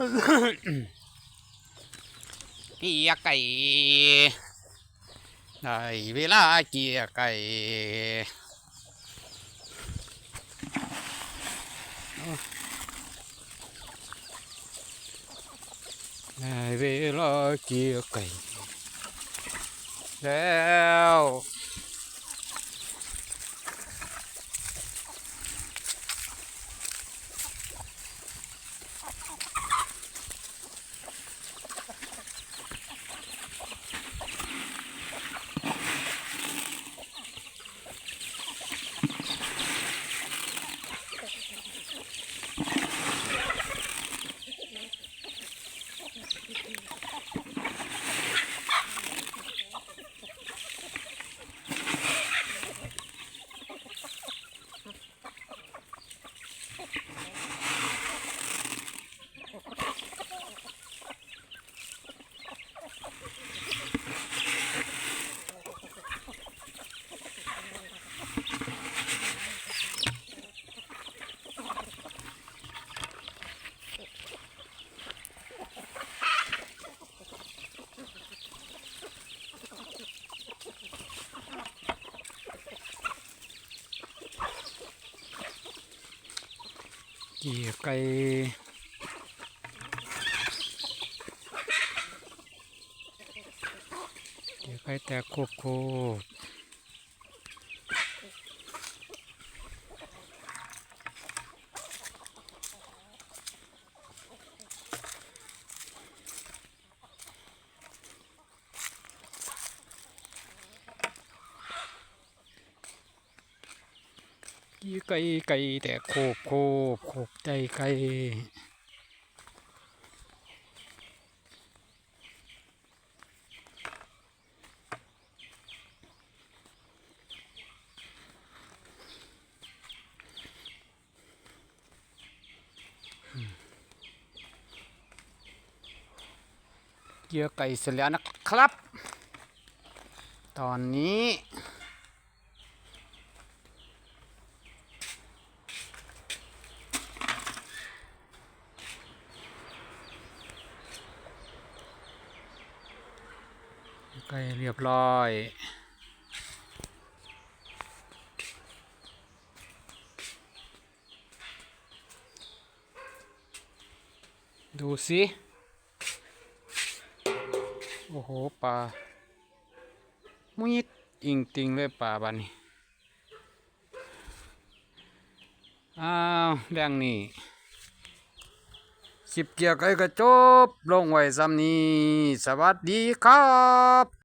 เกียไก่ได้เวลาเกียไก่ได้เวลาเกียไก่แล้ว เกียร์ไก่เกียไก่แตกโคบโคก ยร์ไก่ไก่แตกโคบโคบโคบใจไก่เกียไก่เสร็จแล้วนะครับ ตอนนี้ ไก่เรียบร้อย ดูสิ โอ้โหปลามุยิดอิงติงเลยปลาบานนี้ อ้าวเรื่องนี้คลิปเกี่ยวกับกระจบ ลงไว้ซ้ำนี้ สวัสดีครับ